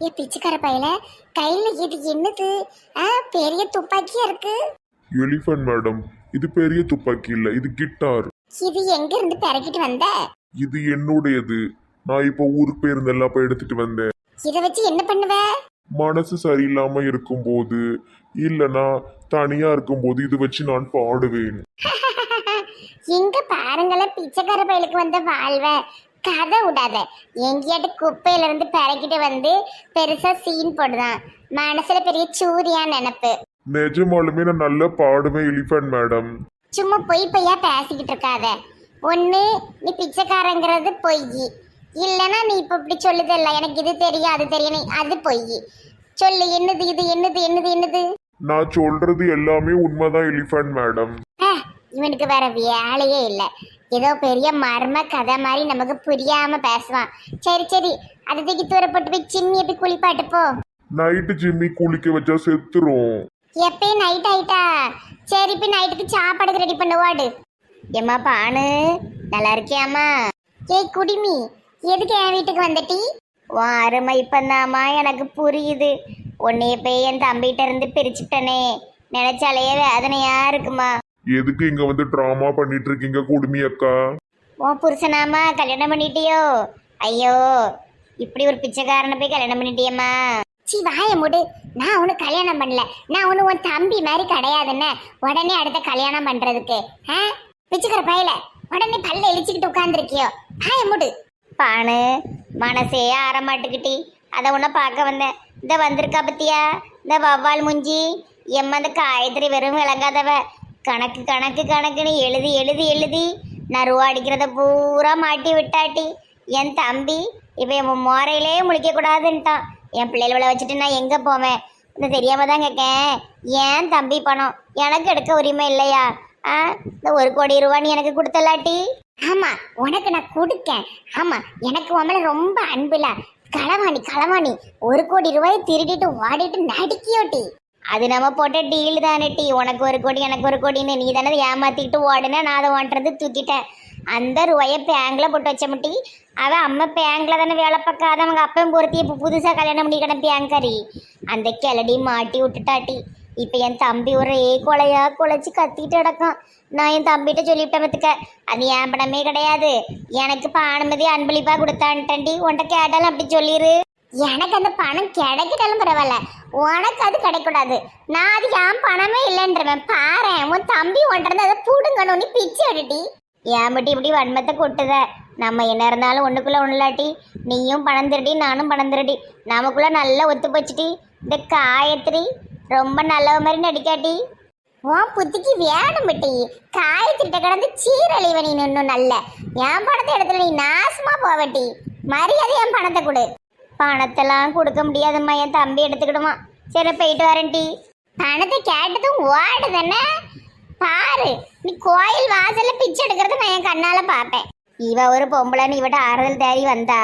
ஏ பிச்சைக்கார பையல கையில இது என்னது? ஆ பெரிய துப்பாக்கியா இருக்கு? எலிஃபண்ட் மேடம் இது பெரிய துப்பாக்கி இல்ல இது கிட்டார். இது எங்க இருந்து பெறக்கிட்டு வந்த? இது என்னுடையது. நான் இப்போ ஊருக்கு போயிருந்தேன் அப்ப எடுத்துட்டு வந்தேன். இதை வச்சு என்ன பண்ணுவ? மனசு சரியில்லாம இருக்கும்போது இல்லனா தனியா இருக்கும்போது இது வச்சு நான் பாடுவேன். இங்க பாருங்களேன் பிச்சைக்கார பயலுக்கு வந்த வாழ்வ. கதை விடாத எங்கேயாட்டு குப்பையில இருந்து பெறக்கிட்டு வந்து பெருசா சீன் போடுதான். மனசுல பெரிய சூரியா நினப்பு. நிஜமாலுமே நான் நல்லா பாடுவேன் எலிஃபண்ட் மேடம் சும்மா பொய் பொய்யா பேசிக்கிட்டு இருக்காத. ஒண்ணு நீ பிச்சைக்காரங்கிறது பொய். இல்லைன்னா நீ இப்ப இப்படி சொல்லுதல்ல. எனக்கு இது தெரியும் அது தெரியும். அது பொய். சொல்லு என்னது இது என்னது என்னது என்னது? நான் சொல்றது எல்லாமே உண்மைதான் எலிஃபண்ட் மேடம் இவனுக்கு வேற வேலையே இல்லை. ஏதோ பெரிய மர்ம கதை மாதிரி நமக்கு புரியாம பேசுவான். சரி சரி. அதை தூக்கி தூரப்பட்டு போய் சின்னியை போய் குளிப்பாட்டு போ. நைட்டு ஜிம்மி குளிக்க வச்சா செத்துரும். எப்பயும் நைட் ஆயிட்டா? சரி இப்போ நைட்டுக்கு சாப்பாடுக்கு ரெடி பண்ண வாடு ஏம்மா பானு? நல்லா இருக்கியாம்மா? ஏய் குடிமி எதுக்கு என் வீட்டுக்கு வந்துட்டி? உன் அருமை இப்பந்தாம்மா எனக்கு புரியுது. உன்னைய போய் என் தம்பிகிட்ட இருந்து பிரிச்சுட்டனே. நினைச்சாலே வேதனையா இருக்குமா? எதுக்கு இங்க வந்து ட்ராமா பண்ணிட்டு இருக்கீங்க குடுமி அக்கா? உன் புருஷனாமா கல்யாணம் பண்ணிட்டியோ? ஐயோ இப்படி ஒரு பிச்சைக்காரனை போய் கல்யாணம் பண்ணிட்டியம்மா? சி வாய முடு. நான் உனக்கு கல்யாணம் பண்ணல. நான் ஒன்று உன் தம்பி மாதிரி கிடையாதுன்னு உடனே அடுத்த கல்யாணம் பண்றதுக்கு ஆ? பிச்சைக்கார பயல உடனே பல்ல இழிச்சுக்கிட்டு உட்காந்துருக்கியோ வாய முடு. பானு மனசே ஆரமாட்டுக்கிட்டி அதை உன்னை பார்க்க வந்தேன். இந்த வந்திருக்கா பத்தியா? இந்த வவ்வால் முஞ்சி. எம்ம அந்த காயத்ரி வெறும் விளங்காதவ. கணக்கு கணக்கு கணக்குன்னு எழுதி எழுதி எழுதி நறுவா அடிக்கிறத பூரா மாட்டி விட்டாட்டி. என் தம்பி இப்போ என் மோரையிலே முழிக்கக்கூடாதுன்ட்டான் என் பிள்ளைகளை வச்சுட்டு நான் எங்கே போவேன்? இந்த தெரியாம தான் கேட்கேன். ஏன் தம்பி பணம்? எனக்கு எடுக்க உரிமை இல்லையா? ஆ? இந்த ஒரு கோடி ரூபா நீ எனக்கு கொடுத்தலாட்டி. ஆமா உனக்கு நான் கொடுக்கேன். ஆமா எனக்கு உன் ரொம்ப அன்புல களவாணி களவாணி. ஒரு கோடி ரூபாயை திருடிட்டு ஓடிட்டு நடிக்கியோட்டி. அது நம்ம போட்ட டீல் தானே டீ. உனக்கு ஒரு கோடி எனக்கு ஒரு கோடின்னு நீ தானே ஏமாத்திக்கிட்டு ஓடுன? நான் அதை ஓட்டுறது தூக்கிட்டேன். அந்த ரூபாயை பேங்கில் போட்டு வச்ச முட்டி. அவன் அம்மா பேங்கில் தானே வேலை பார்க்காத. அவங்க அப்பன் பொருத்தி இப்போ புதுசாக கல்யாணம் பண்ணிக்கணும் பேங்கரி அந்த கிளடி மாட்டி விட்டுட்டாட்டி இப்போ என் தம்பி ஒரு ஏ கொலையாக குலைச்சி கத்திட்டு கிடக்கான். நான் என் தம்பிகிட்ட சொல்லிவிட்டேன் பார்த்துக்க. அது என் பணமே கிடையாது. எனக்கு இப்போ அனுமதி அன்பளிப்பா கொடுத்தான்ட்டண்டி உன்கிட்ட கேட்டாலும் அப்படி சொல்லிடு எனக்கு அந்த பணம் கிடைக்கிட்டாலும் பரவாயில்ல. உனக்கு அது கிடைக்கூடாது நான் அது என் பணமே இல்லைன்றவன். பாரு உன் தம்பி ஒன்றது அதை பூடுங்கணும். நீ பிச்சு எடுட்டி ஏன் இப்படி வன்மத்தை கொட்டுத? நம்ம என்ன இருந்தாலும் ஒண்ணுக்குள்ள ஒண்ணுலாட்டி. நீயும் பணம் திருடி நானும் பணம் திருடி. நமக்குள்ள நல்லா ஒத்து போச்சுட்டி இந்த காயத்ரி ரொம்ப நல்லவ மாதிரி நடிக்காட்டி. உன் புத்திக்கு வேணும் பிட்டி காயத்திட்ட கடந்து சீரழிவ நீ இன்னும் நல்ல. என் பணத்தை இடத்துல நீ நாசமா போவட்டி மரியாதை என் பணத்தை கொடு. பணத்தெல்லாம் கொடுக்க முடியாதும்மா என் தம்பி எடுத்துக்கிடுவான் சரி போயிட்டு வரேன் டி. பணத்தை கேட்டதும் ஓடுதானே பாரு நீ கோயில் வாசல்ல பிச்சை எடுக்கிறத நான் என் கண்ணால பார்ப்பேன். இவ ஒரு பொம்பளைன்னு இவட்ட ஆறுதல் தேடி வந்தா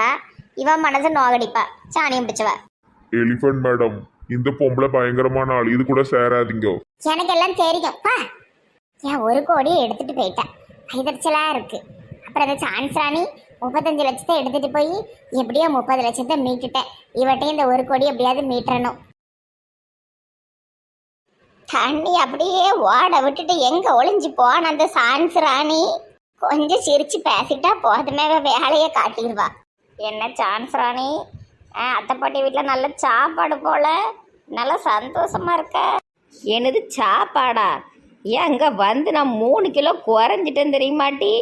இவ மனசை நோகடிப்பா. சாணியம் பிடிச்சவ. எலிஃபண்ட் மேடம் இந்த பொம்பளை பயங்கரமான ஆள். இது கூட சேராதீங்க. எனக்கு எல்லாம் தெரியும். பா ஏன் ஒரு கோடியை எடுத்துட்டு போயிட்டேன் கைதறிச்சலா இருக்கு. அப்புறம் அந்த சான்ஸ் ராணி முப்பத்தஞ்சு லட்சத்தை எடுத்துட்டு போய் எப்படியோ முப்பது லட்சத்தை மீட்டுட்டேன். இவட்டையும் இந்த ஒரு கோடி எப்படியாவது மீட்டணும் தண்ணி அப்படியே ஓட விட்டுட்டு எங்க ஒளிஞ்சு போன அந்த சான்ஸ் ராணி? கொஞ்சம் சிரிச்சு பேசிட்டா போதுமே வேலையை காட்டிடுவா. என்ன சான்ஸ் ராணி? அத்தை பாட்டி வீட்டில் நல்ல சாப்பாடு போல. நல்லா சந்தோஷமா இருக்க. எனது சாப்பாடா? ஏன் அங்கே வந்து நான் மூணு கிலோ குறைஞ்சிட்டேன் தெரியுமாட்டி?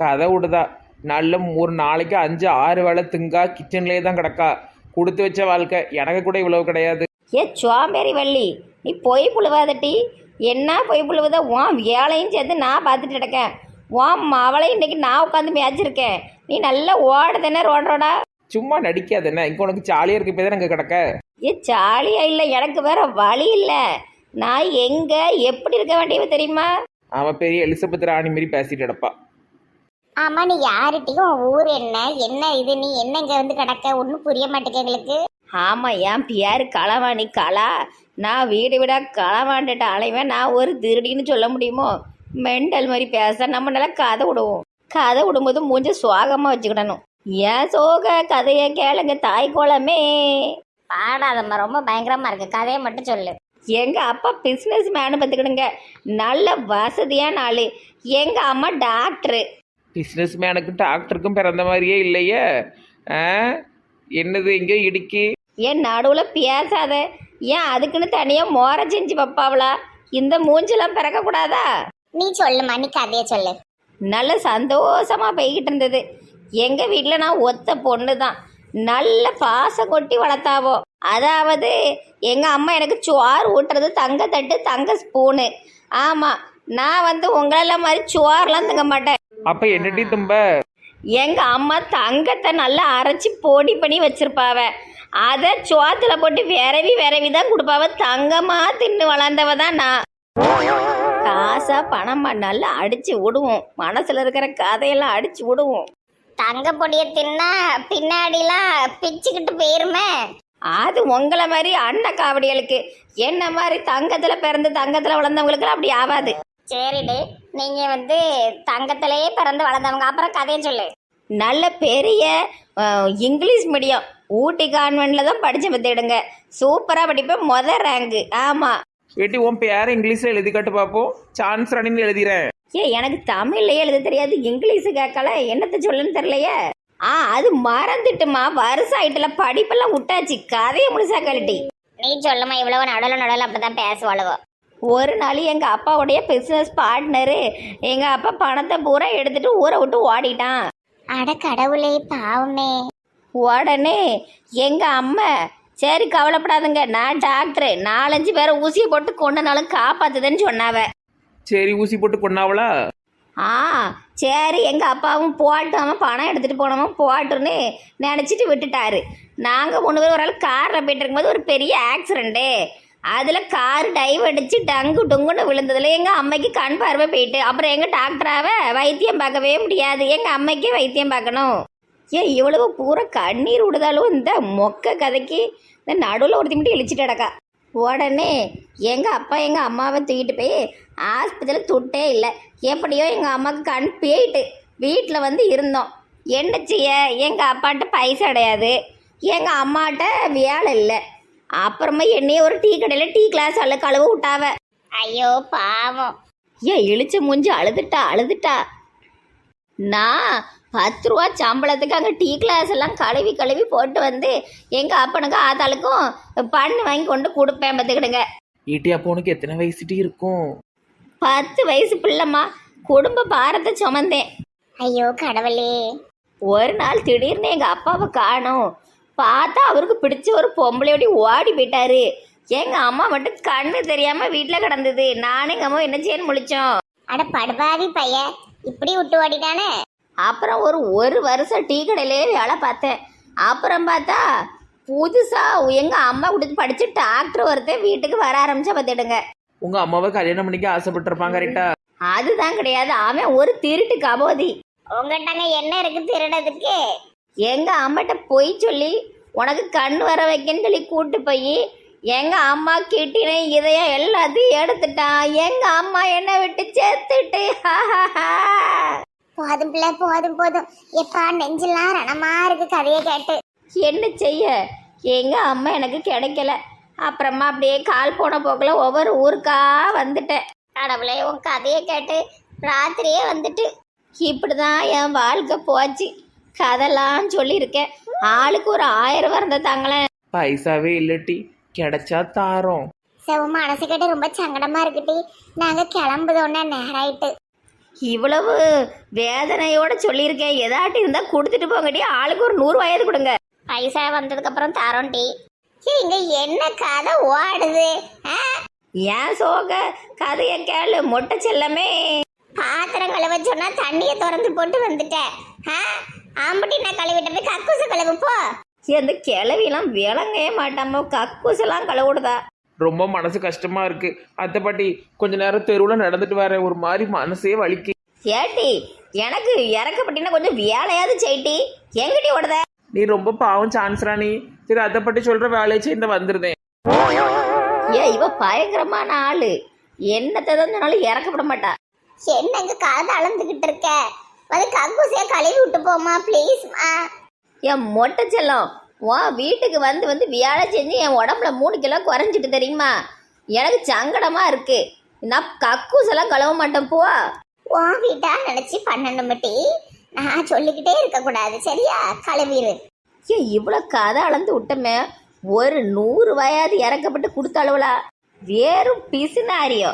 கதை விடுதா. நல்ல ஒரு நாளைக்கு அஞ்சு ஆறு வேளை திங்கா கிச்சன்லேயே தான் கிடக்கா. கொடுத்து வச்ச வாழ்க்கை. எனக்கு கூட இவ்வளவு கிடையாது. ஏ சோம்பேறி வள்ளி. நீ பொய் புழுவாதட்டி என்ன பொய் புழுவுத உன் வேலையும் சேர்ந்து நான் பார்த்துட்டு கிடக்கேன். உன் மவளையும் இன்னைக்கு நான் உட்காந்து மேய்ச்சிருக்கேன் நீ நல்லா ஓடுதானே ரோட் ரோடா. சும்மா நடிக்காது என்ன? இங்கே உனக்கு ஜாலியாக இருக்கு. இப்போ தான் கிடக்க. ஏ ஜாலியா இல்லை. எனக்கு வேற வழி இல்லை. நான் எங்கே? எப்படி இருக்க வேண்டியவ தெரியுமா? அவன் பெரிய எலிசபெத் ராணி மாரி பேசிட்டு கிடப்பா. ஆமா நீ யார்கிட்டயும் ஊர் என்ன என்ன இது நீ என்ன இங்க வந்து கிடக்க? ஒன்றும் புரிய மாட்டேங்க எங்களுக்கு. ஆமாம் என் பேர் களவாணி களா. நான் வீடு வீடாக களவாண்டுட்டு அலைவேன். நான் ஒரு திருடின்னு சொல்ல முடியுமோ? மெண்டல் மாதிரி பேச நம்ம நல்லா கதை விடுவோம். கதை விடும்போது மூஞ்ச சுவாகமாக வச்சுக்கிடணும். ஏன் சோக கதையை கேளுங்க தாய் குளமே பாடாதம்மா ரொம்ப பயங்கரமா இருக்கு. கதையை மட்டும் சொல்லு. எங்க அப்பா பிஸ்னஸ் மேனு பார்த்துக்கிடுங்க. நல்ல வசதியான ஆளு. எங்க அம்மா டாக்டரு பிஸ்னஸ் மேனுக்கும் டாக்டருக்கும் பிறந்த மாதிரியே இல்லையே. ஆ? என்னது எங்கேயோ இடிக்கி? ஏன் நடுவில் பேசாத. ஏன் அதுக்குன்னு தனியாக மோர செஞ்சு வைப்பாவளா? இந்த மூஞ்செல்லாம் பிறக்கக்கூடாதா நீ சொல்லுமா நீ கதையை சொல்லு. நல்ல சந்தோஷமா போய்கிட்டு இருந்தது. எங்க வீட்டில் நான் ஒத்த பொண்ணு தான் நல்ல பாசம் கொட்டி வளர்த்தாவோ. அதாவது எங்க அம்மா எனக்கு சோறு ஊட்டுறது தங்க தட்டு தங்க ஸ்பூனு ஆமா நான் வந்து உங்களெல்லாம் மாதிரி சோறுலாம் தங்க மாட்டேன். அப்போ என்னடி தும்ப? எங்க அம்மா தங்கத்தை நல்லா அரைச்சி பொடி பண்ணி வச்சிருப்பாவ. அதை சோத்துல போட்டு விரவி விரவி தான் கொடுப்பாவ. தங்கமா தின்னு வளர்ந்தவ தான் நான். காசா பணமா நல்லா அடிச்சு விடுவோம். மனசுல இருக்கிற கதையெல்லாம் அடிச்சு விடுவோம். தங்க பொடியை தின்னா பின்னாடிலாம் பிச்சுக்கிட்டு போயிருமே. அது உங்களை மாதிரி அண்ண காவடிகளுக்கு. என்ன மாதிரி தங்கத்துல பிறந்து தங்கத்துல வளர்ந்தவங்களுக்கு அப்படி ஆகாது சரிடி. நீங்க வந்து தங்கத்திலேயே பிறந்து வளர்ந்தவங்க. அப்புறம் கதையை சொல்லு. நல்ல பெரிய இங்கிலீஷ் மீடியம். ஊட்டி கான்வென்ட்ல தான் படிச்சு பத்திடுங்க சூப்பரா படிப்பேன். முத ரேங்கு ஆமா. ஏட்டி உன் பேரை இங்கிலீஷில் எழுதி காட்டு பார்ப்போம் சான்ஸ் ரனின்னு எழுதிறேன். ஏ எனக்கு தமிழ்லயே எழுத தெரியாது. இங்கிலீஷ் கேட்கல. என்னத்த சொல்லுன்னு தெரியலையே. ஆ அது மறந்துட்டுமா. வருஷம் ஆயிட்டுல படிப்பெல்லாம் விட்டாச்சு. கதையை முழுசா கழட்டி நீ சொல்லுமா. இவ்வளவு நடுவில் நடுவில் அப்படிதான் பேசுவாளுவோ. ஒரு நாள் எங்கள் அப்பாவுடைய பிஸ்னஸ் பார்ட்னரு எங்கள் அப்பா பணத்தை பூரா எடுத்துட்டு ஊரை விட்டு ஓடிட்டான். அட கடவுளே பாவமே. உடனே எங்கள் அம்மா சரி கவலைப்படாதுங்க நான் டாக்டரு நாலஞ்சு பேரை ஊசியை போட்டு கொண்டனாலும் காப்பாத்துதுன்னு சொன்னாவ. சரி ஊசி போட்டு கொண்டாவளா ஆ சரி எங்கள் அப்பாவும் போட்டாம பணம் எடுத்துகிட்டு போனவன் போட்டுன்னு நினச்சிட்டு விட்டுட்டாரு. நாங்கள் மூணு பேர் ஒரு ஆள் காரில் போயிட்டு இருக்கும்போது ஒரு பெரிய ஆக்சிடெண்ட்டு அதில் கார் டைவ் அடித்து டங்கு டொங்குன்னு விழுந்ததில் எங்கள் அம்மைக்கு கண் பார்வை போயிட்டு. அப்புறம் எங்கள் டாக்டராவை வைத்தியம் பார்க்கவே முடியாது. எங்கள் அம்மைக்கே வைத்தியம் பார்க்கணும். ஏன் இவ்வளவு பூரா கண்ணீர் விடுதாலும் இந்த மொக்க கதைக்கு. இந்த நடுவில் ஒருத்தி மட்டும் இழிச்சிட்டு கிடக்கா. உடனே எங்கள் அப்பா எங்கள் அம்மாவை தூக்கிட்டு போய் ஆஸ்பத்திரியில் துட்டே இல்லை. எப்படியோ எங்கள் அம்மாவுக்கு கண் போயிட்டு வீட்டில் வந்து இருந்தோம். என்ன செய்ய எங்கள் அப்பாட்ட பைசா கிடையாது. எங்கள் அம்மாட்ட வேலை இல்லை. அப்புறமா என்னைய ஒரு டீ கடையில் டீ கிளாஸ் அல்ல கழுவ விட்டாவ. ஐயோ பாவம். ஏன் இழிச்ச மூஞ்சி அழுதுட்டா அழுதுட்டா. நான் பத்து ரூபா சம்பளத்துக்கு அங்கே டீ கிளாஸ் எல்லாம் கழுவி கழுவி போட்டு வந்து எங்கள் அப்பனுக்கும் ஆத்தாளுக்கும் பண்ணு வாங்கி கொண்டு கொடுப்பேன் பார்த்துக்கிடுங்க. ஏட்டி அப்போ உனக்கு எத்தனை வயசுட்டி இருக்கும்? பத்து வயசு பிள்ளைம்மா. குடும்ப பாரத்தை சுமந்தேன். ஐயோ கடவுளே. ஒரு நாள் திடீர்னு எங்கள் அப்பாவை காணோம். பார்த்தா அவருக்கு பிடிச்ச ஒரு பொம்பளையோடி ஓடி போயிட்டாரு. எங்கள் அம்மா மட்டும் கண்ணு தெரியாமல் வீட்டில் கிடந்தது. நானும் எங்கள் அம்மா என்ன செய்யன்னு முழிச்சோம். அட படுபாவி பையன் இப்படி விட்டு ஓடிட்டானே? அப்புறம் ஒரு ஒரு வருஷம் டீ கடையிலே வேலை பார்த்தேன். அப்புறம் பார்த்தா புதுசாக எங்கள் அம்மா கொடுத்து படித்து டாக்டர் ஒருத்தன் வீட்டுக்கு வர ஆரம்பிச்சா பார்த்துடுங்க. உங்கள் அம்மாவை கல்யாணம் பண்ணிக்க ஆசைப்பட்டிருப்பாங்க கரெக்டா? அதுதான் கிடையாது. அவன் ஒரு திருட்டு கபோதி. உங்ககிட்டங்க என்ன இருக்கு திருடதுக்கு எங்கள் அம்மாட்ட பொய் சொல்லி உனக்கு கண் வர வைக்கன்னு சொல்லி கூட்டு போய் எங்கள் அம்மா கிட்டின இதயம் எல்லாத்தையும் எடுத்துட்டான் எங்கள் அம்மா என்னை விட்டு செத்துட்டு. போதும் பிள்ளை போதும் போதும். எப்பா நெஞ்செல்லாம் ரணமா இருக்கு கதையை கேட்டு. என்ன செய்ய? எங்கள் அம்மா எனக்கு கிடைக்கல. அப்புறமா அப்படியே கால் போன போக்கில் ஒவ்வொரு ஊருக்கா வந்துட்டேன். கடவுளே உன் கதையை கேட்டு ராத்திரியே வந்துட்டு. இப்படிதான் என் வாழ்க்கை போச்சு. கதெல்லாம் சொல்லியிருக்கேன். ஆளுக்கு ஒரு ஆயிரம் ரூபா இருந்தா தாங்களேன். பைசாவே இல்லட்டி கிடைச்சா தாரோம். செவ மனசு கேட்டு ரொம்ப சங்கடமா இருக்குட்டி நாங்க கிளம்புதோன்னே நேராயிட்டு. இவ்வளவு வேதனையோட சொல்லியிருக்கேன். ஏதாட்டி இருந்தா கொடுத்துட்டு போங்கடி ஆளுக்கு ஒரு நூறு வயது கொடுங்க. பைசா வந்ததுக்கு அப்புறம் தரோம் டி. இங்க என்ன கதை ஓடுது? ஆ? ஏன் சோக? கதைய கேளு மொட்டை செல்லமே. பாத்திரம் கழுவ சொன்னா தண்ணியை திறந்து போட்டு வந்துட்டேன். ஆ? ஆம்பட்டி நான் கழுவிட்ட போய் கக்கூச கழுவு போ. அந்த கிளவிலாம் விளங்கவே மாட்டாம கக்கூசெல்லாம் கழுவுடுதா ரொம்ப மனசு கஷ்டமா இருக்கு. அத்தை பாட்டி கொஞ்ச நேரம் தெருவில் நடந்துட்டு வரேன் ஒரு மாதிரி மனசே வலிக்கு. ஏட்டி எனக்கு இறக்கப்பட்டினா கொஞ்சம் வேலையாவது செய்ட்டி எங்கிட்டி ஓடுத? நீ ரொம்ப பாவம் சான்ஸ் ராணி சரி அத்தை பாட்டி சொல்ற வேலையை செய்து வந்துருந்தேன். ஏ இவ பயங்கரமான ஆளு. என்னத்தை தான் சொன்னாலும் இறக்கப்பட மாட்டா. என்னங்க கதை அளந்துகிட்டு இருக்க? வந்து கக்கூசையா கழுவி விட்டு போமா ப்ளீஸ் என் மொட்டை செல்லம் உன் வீட்டுக்கு வந்து வந்து வேலை செஞ்சு என் உடம்புல மூணு கிலோ குறைஞ்சிட்டு தெரியுமா? எனக்கு சங்கடமா இருக்கு. நான் கக்கூஸ் எல்லாம் கழுவ மாட்டேன் போ. உன் வீட்டா நினைச்சு பண்ணணும் மட்டி நான் சொல்லிக்கிட்டே இருக்க கூடாது சரியா? கழுவிரு. ஏன் இவ்வளோ கதை அளந்து விட்டமே. ஒரு நூறு வயது இறக்கப்பட்டு கொடுத்தாளுவலா வேறும் பிசுனாரியோ.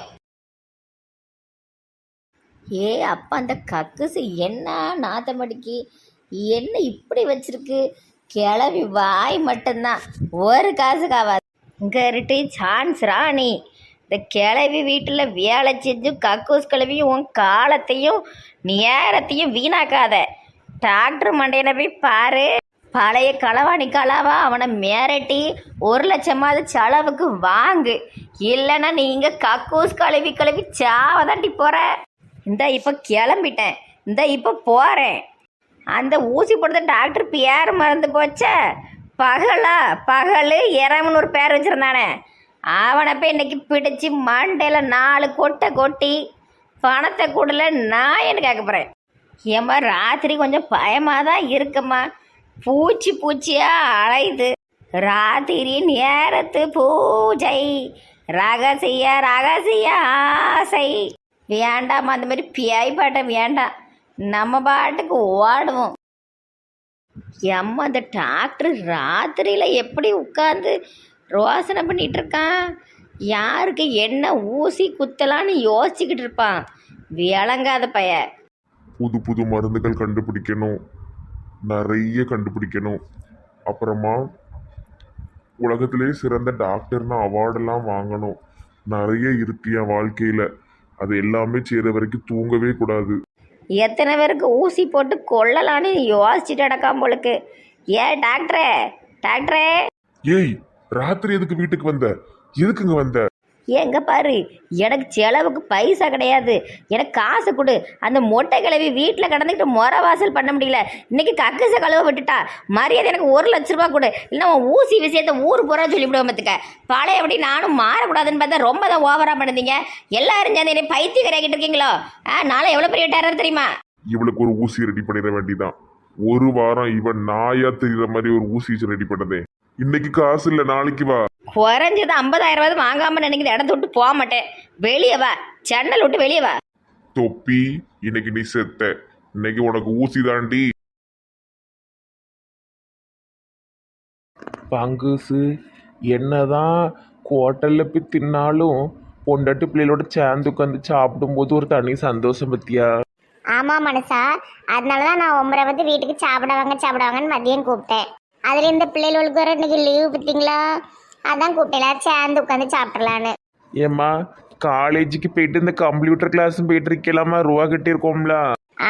ஏ அப்பா அந்த கக்குசு என்ன நாத்தமடிக்கு என்ன இப்படி வச்சிருக்கு? கிளவி வாய் மட்டும்தான். ஒரு காசுக்கு ஆகாது இங்கே இருட்டு சான்ஸ் ராணி இந்த கிளவி வீட்டில் வேலை செஞ்சு கக்கூஸ் கிளவியும் உன் காலத்தையும் நேரத்தையும் வீணாக்காத. டாக்டர் மண்டையில போய் பாரு. பழைய களவாணி கலாவா அவனை மிரட்டி ஒரு லட்சமாவது செலவுக்கு வாங்கு. இல்லைன்னா நீங்கள் கக்கூஸ் கழுவி கழுவி சாவதாண்டி போகிற இந்த இப்போ கிளம்பிட்டேன். இந்த இப்போ போகிறேன் அந்த ஊசி போடுத்த டாக்டர் பேர் மறந்து போச்சே. பகலா பகல் இரவுன்னு ஒரு பேர் வச்சுருந்தானே. அவனை போய் இன்னைக்கு பிடிச்சி மண்டையில் நாலு கொட்டை கொட்டி பணத்தை கூடல நான் என்ன கேட்க போகிறேன் ஏம்மா ராத்திரி கொஞ்சம் பயமாக தான் இருக்குமா பூச்சி பூச்சியாக அலையுது. ராத்திரி நேரத்து பூஜை. ரகசிய ரகசிய ஆசை. வேண்டாம் அந்த மாதிரி பியாய் பாட்டம் வேண்டாம் நம்ம பாட்டுக்கு ஓடுவோம். எம்மா அந்த டாக்டர் ராத்திரியில் எப்படி உட்காந்து ரோசனை பண்ணிகிட்ருக்கான் இருக்கான்? யாருக்கு என்ன ஊசி குத்தலான்னு யோசிச்சுக்கிட்டு இருப்பான்? விளங்காத பைய. புது புது மருந்துகள் கண்டுபிடிக்கணும். நிறைய கண்டுபிடிக்கணும். அப்புறமா உலகத்திலே சிறந்த டாக்டர்னு அவார்டெல்லாம் வாங்கணும். நிறைய இருக்கு என் வாழ்க்கையில். அது எல்லாமே செய்யற வரைக்கும் தூங்கவே கூடாது. எத்தனை பேருக்கு ஊசி போட்டு கொள்ளலான்னு யோசிச்சுட்டு அடக்காம போலுக்கு. ஏ டாக்டரே டாக்டரே. ஏய் ராத்திரி எதுக்கு வீட்டுக்கு வந்த? எதுக்குங்க வந்த? எங்க பாரு எனக்கு செலவுக்கு பைசா கிடையாது. எனக்கு காசு கொடு. அந்த மொட்டை கிளவி வீட்டில் கடந்துக்கிட்டு முறை வாசல் பண்ண முடியல. இன்னைக்கு கக்கச கழுவ விட்டுட்டா. மரியாதை எனக்கு ஒரு லட்ச ரூபா கொடு. இல்லை உன் ஊசி விஷயத்த ஊர் பூரா சொல்லிவிடுவோம் பார்த்துக்க பழைய எப்படி நானும் மாறக்கூடாதுன்னு பார்த்தா ரொம்ப தான் ஓவராக பண்ணுதீங்க. எல்லாரும் சேர்ந்து என்னை பைத்தியக்காரியாக்கிட்டு இருக்கீங்களோ? ஆ நாளை எவ்வளோ பெரிய டேரர் தெரியுமா? இவளுக்கு ஒரு ஊசி ரெடி பண்ணிட வேண்டிதான் ஒரு வாரம் இவன் நாயா தெரியுற மாதிரி ஒரு ஊசி ரெடி பண்ணதே. இன்னைக்கு காசு இல்ல நாளைக்கு வா. குறைஞ்சது ஐம்பதாயிரம் ரூபாய் வாங்காம நினைக்கிற இடத்த விட்டு போக மாட்டேன். வெளியே வா. ஜன்னல் விட்டு வெளியே வா. தொப்பி இன்னைக்கு நீ செத்த. இன்னைக்கு உனக்கு ஊசி தாண்டி. பங்குசு என்னதான் ஹோட்டலில் போய் தின்னாலும் பொண்டாட்டி பிள்ளைகளோட சேர்ந்து உட்காந்து சாப்பிடும்போது ஒரு தனி சந்தோஷம் பத்தியா? ஆமா மனசா. அதனாலதான் நான் ஒம்பரை வந்து வீட்டுக்கு சாப்பிட வாங்க சாப்பிட வாங்கன்னு மதியம் கூப்பிட்டேன். அதுல இந்த பிள்ளைகளுக்கு வேற இன்னைக்கு லீவு பார்த்தீங்களா அதான் கூப்பிட்டேன். எல்லாரும் சேர்ந்து உட்காந்து சாப்பிடலான்னு. ஏம்மா காலேஜுக்கு போயிட்டு இந்த கம்ப்யூட்டர் கிளாஸும் போயிட்டு இருக்கலாமா? ரூபா கட்டியிருக்கோம்ல.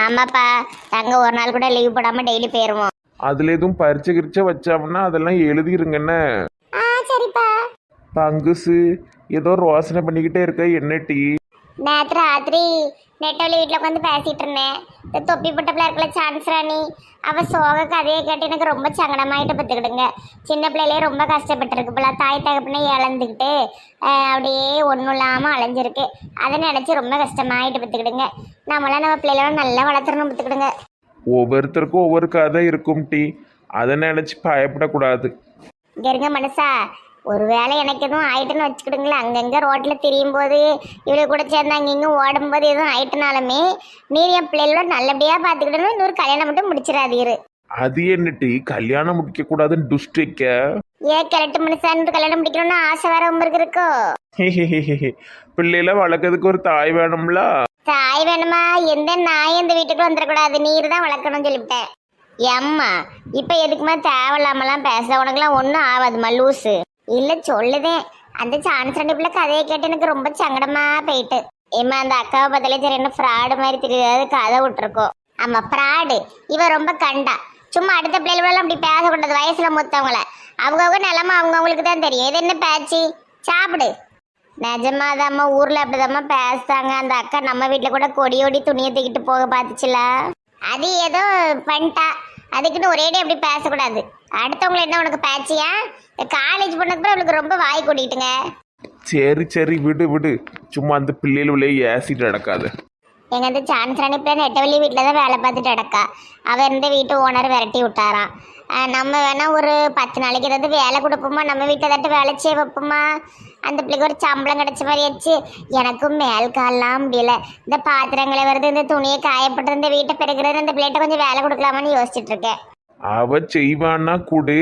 ஆமாப்பா. தங்க ஒரு நாள் கூட லீவ் போடாம டெய்லி போயிருவோம். அதில் எதுவும் பரிச்சை கிரிச்சை வச்சோம்னா அதெல்லாம் எழுதிருங்கண்ணே. ஆ சரிப்பா. பங்குசு ஏதோ ரோசனை பண்ணிக்கிட்டே இருக்க என்ன டீ? நேற்று ராத்திரி நெட்டவழி வீட்டில் உட்காந்து பேசிட்டு இருந்தேன் இந்த தொப்பி போட்ட இருக்கல சான்ஸ் ராணி. அவ சோக கதையை கேட்டு எனக்கு ரொம்ப சங்கடமாயிட்டு பார்த்துக்கிடுங்க சின்ன பிள்ளையிலே ரொம்ப கஷ்டப்பட்டுருக்கு போல. தாய் தகப்பனே இழந்துக்கிட்டு அப்படியே ஒன்றும் இல்லாமல் அலைஞ்சிருக்கு. அதை நினச்சி ரொம்ப கஷ்டமாயிட்டு பார்த்துக்கிடுங்க நம்மளாம் நம்ம பிள்ளைகள நல்லா வளர்த்துறணும் பார்த்துக்கிடுங்க ஒவ்வொருத்தருக்கும் ஒவ்வொரு கதை இருக்கும் டீ. அதை நினச்சி பயப்படக்கூடாது. இங்கே இருங்க மனுஷா ஒருவேளை எனக்கு எதுவும் ஆயிட்டுன்னு வச்சுக்கிடுங்களேன். அங்கங்கே ரோட்டில் திரியும் போது இவ்வளோ கூட சேர்ந்து அங்கங்கே ஓடும்போது எதுவும் ஆயிட்டுனாலுமே நீர் என் பிள்ளைகளோட நல்லபடியாக பார்த்துக்கிடணும் இன்னொரு கல்யாணம் மட்டும் முடிச்சிடாதீரு அது என்ன டீ கல்யாணம் முடிக்க கூடாதுன்னு துஷ்ட வைக்க ஏன் கிழட்டு மனுஷான்னு கல்யாணம் முடிக்கணும்னு ஆசை வேற உங்களுக்கு இருக்கோ பிள்ளைல வளர்க்கறதுக்கு ஒரு தாய் வேணும்ல? தாய் வேணுமா? எந்த நாய் இந்த வீட்டுக்கு வந்துடக்கூடாது. நீர் தான் வளர்க்கணும்னு சொல்லிவிட்டேன். எம்மா இப்போ எதுக்குமா தேவையில்லாமலாம் பேச? உனக்குலாம் ஒன்றும் ஆகாதுமா லூசு. இல்லை சொல்லுதேன் அந்த சான்ஸ் ரெண்டு பிள்ளை கதையை கேட்டு எனக்கு ரொம்ப சங்கடமா போயிட்டு. ஏம்மா அந்த அக்காவை பதிலே சரி என்ன ஃப்ராடு மாதிரி தெரியாது. கதை விட்டுருக்கோம். ஆமா ஃப்ராடு இவ ரொம்ப கண்டா. சும்மா அடுத்த பிள்ளைகளோட அப்படி பேசக்கூடாது வயசுல மூத்தவங்கள. அவங்கவுங்க நிலமை அவங்கவுங்களுக்கு தான் தெரியும். இது என்ன பேச்சு? சாப்பிடு. நிஜமாதாம்மா ஊரில் அப்படிதாம்மா பேசுறாங்க. அந்த அக்கா நம்ம வீட்டில் கூட கொடியோடி துணியை தூக்கிட்டு போக பார்த்துச்சுல. அது ஏதோ பண்ணிட்டா. அதுக்குன்னு ஒரேடி அப்படி பேசக்கூடாது. அடுத்தவங்களை என்ன உனக்கு பேச்சியா காலேஜ் போனதுக்கு அவளுக்கு ரொம்ப வாய் கூட்டிட்டுங்க. சரி சரி விடு விடு. சும்மா அந்த பிள்ளைகளே ஏசிட்டு நடக்காது. எங்க அந்த சான்ஸ் அனுப்பிய நெட்டவள்ளி வீட்டில் தான் வேலை பார்த்துட்டு அடக்கா அவ இருந்த வீட்டு ஓனர் விரட்டி விட்டாராம் நம்ம வேணா ஒரு பத்து நாளைக்கு ஏதாவது வேலை கொடுப்போமா? நம்ம வீட்டில் ஏதாட்டு வேலை செய்ய வைப்போமா? அந்த பிள்ளைக்கு ஒரு சம்பளம் கிடைச்ச மாதிரி ஆச்சு. எனக்கும் மேல் கால்லாம் முடியல. இந்த பாத்திரங்களை வருது இந்த துணியை காயப்பட்டு இந்த வீட்டை பெருக்கிறது அந்த பிள்ளைகிட்ட கொஞ்சம் வேலை கொடுக்கலாமான்னு யோசிச்சுட்டு இருக்கேன். அவ செய்வான்னா கொடு.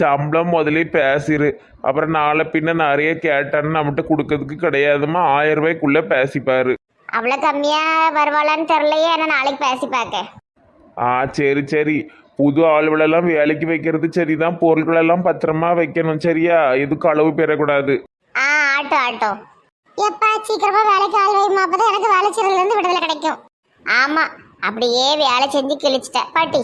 சம்பளம் முதலே பேசிரு. அப்புறம் நாளை பின்ன நிறைய கேட்டான்னு நம்மகிட்ட கொடுக்கறதுக்கு கிடையாதுமா ஆயிரம் ரூபாய்க்குள்ள பேசிப்பாரு. அவ்வளோ கம்மியாக வருவாளான்னு தெரிலையே ஆனால் நாளைக்கு பேசி பார்க்க? ஆ சரி சரி. புது ஆளுகளெல்லாம் வேலைக்கு வைக்கிறது சரிதான். பொருட்களெல்லாம் பத்திரமா வைக்கணும் சரியா? எதுக்கும் அளவு பெறக்கூடாது? ஆ ஆட்டோ ஆட்டோ. எப்பா சீக்கிரமா வேலைக்கு ஆள் வைமா அப்பதான் எனக்கு வேலை செய்யறதுல இருந்து விடுதலை கிடைக்கும். ஆமா அப்படியே வேலை செஞ்சு கிழிச்சிட்டேன். பாட்டி.